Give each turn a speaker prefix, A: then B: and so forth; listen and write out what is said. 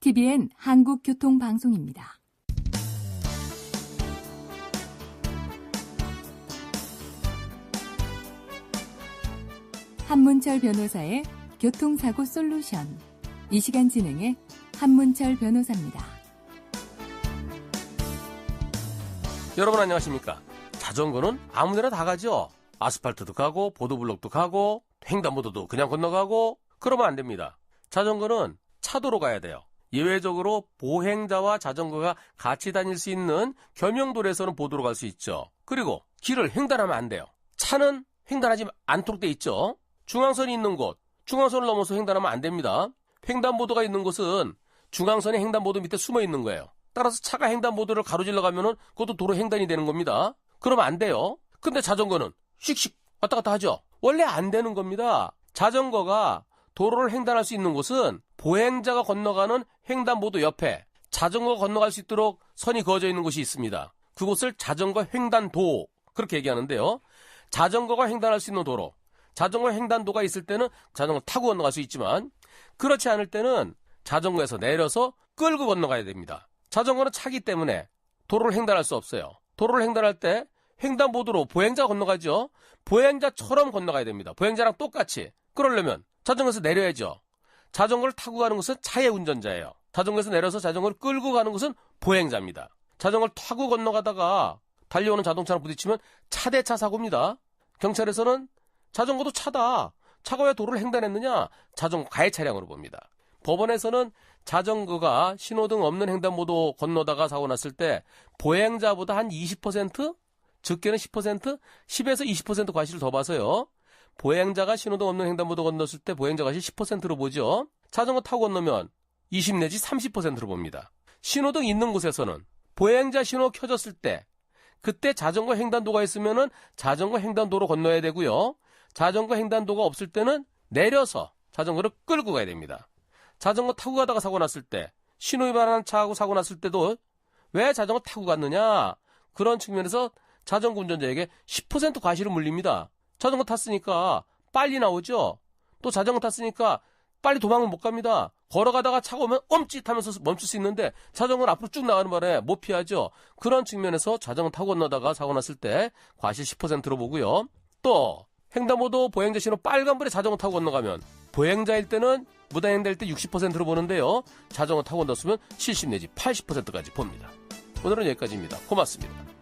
A: TBN 한국교통방송입니다. 한문철 변호사의 교통사고 솔루션. 이 시간 진행의 한문철 변호사입니다.
B: 여러분 안녕하십니까? 자전거는 아무데나 다 가죠. 아스팔트도 가고 보도블록도 가고 횡단보도도 그냥 건너가고 그러면 안 됩니다. 자전거는 차도로 가야 돼요. 예외적으로 보행자와 자전거가 같이 다닐 수 있는 겸용도로에서는 보도로 갈 수 있죠. 그리고 길을 횡단하면 안 돼요. 차는 횡단하지 않도록 돼 있죠. 중앙선이 있는 곳, 중앙선을 넘어서 횡단하면 안 됩니다. 횡단보도가 있는 곳은 중앙선의 횡단보도 밑에 숨어 있는 거예요. 따라서 차가 횡단보도를 가로질러 가면은 그것도 도로 횡단이 되는 겁니다. 그러면 안 돼요. 근데 자전거는 씩씩 왔다 갔다 하죠. 원래 안 되는 겁니다. 자전거가 도로를 횡단할 수 있는 곳은 보행자가 건너가는 횡단보도 옆에 자전거가 건너갈 수 있도록 선이 그어져 있는 곳이 있습니다. 그곳을 자전거 횡단도 그렇게 얘기하는데요. 자전거가 횡단할 수 있는 도로, 자전거 횡단도가 있을 때는 자전거 타고 건너갈 수 있지만 그렇지 않을 때는 자전거에서 내려서 끌고 건너가야 됩니다. 자전거는 차기 때문에 도로를 횡단할 수 없어요. 도로를 횡단할 때 횡단보도로 보행자가 건너가죠. 보행자처럼 건너가야 됩니다. 보행자랑 똑같이. 그러려면 자전거에서 내려야죠. 자전거를 타고 가는 것은 차의 운전자예요. 자전거에서 내려서 자전거를 끌고 가는 것은 보행자입니다. 자전거를 타고 건너가다가 달려오는 자동차랑 부딪히면 차대차 사고입니다. 경찰에서는 자전거도 차다. 차가 왜 도로를 횡단했느냐? 자전거 가해 차량으로 봅니다. 법원에서는 자전거가 신호등 없는 횡단보도 건너다가 사고 났을 때 보행자보다 한 20%? 적게는 10%? 10에서 20% 과실을 더 봐서요. 보행자가 신호등 없는 횡단보도 건넜을 때 보행자 과실 10%로 보죠. 자전거 타고 건너면 20 내지 30%로 봅니다. 신호등 있는 곳에서는 보행자 신호 켜졌을 때 그때 자전거 횡단도가 있으면은 자전거 횡단도로 건너야 되고요. 자전거 횡단도가 없을 때는 내려서 자전거를 끌고 가야 됩니다. 자전거 타고 가다가 사고 났을 때 신호 위반한 차하고 사고 났을 때도 왜 자전거 타고 갔느냐 그런 측면에서 자전거 운전자에게 10% 과실을 물립니다. 자전거 탔으니까 빨리 나오죠. 또 자전거 탔으니까 빨리 도망을 못 갑니다. 걸어가다가 차가 오면 엄짓하면서 멈출 수 있는데 자전거는 앞으로 쭉 나가는 바람에 못 피하죠. 그런 측면에서 자전거 타고 건너다가 사고 났을 때 과실 10%로 보고요. 또 횡단보도 보행자 신호 빨간불에 자전거 타고 건너가면 보행자일 때는 무단횡단일 때 60%로 보는데요. 자전거 타고 건넜으면 70 내지 80%까지 봅니다. 오늘은 여기까지입니다. 고맙습니다.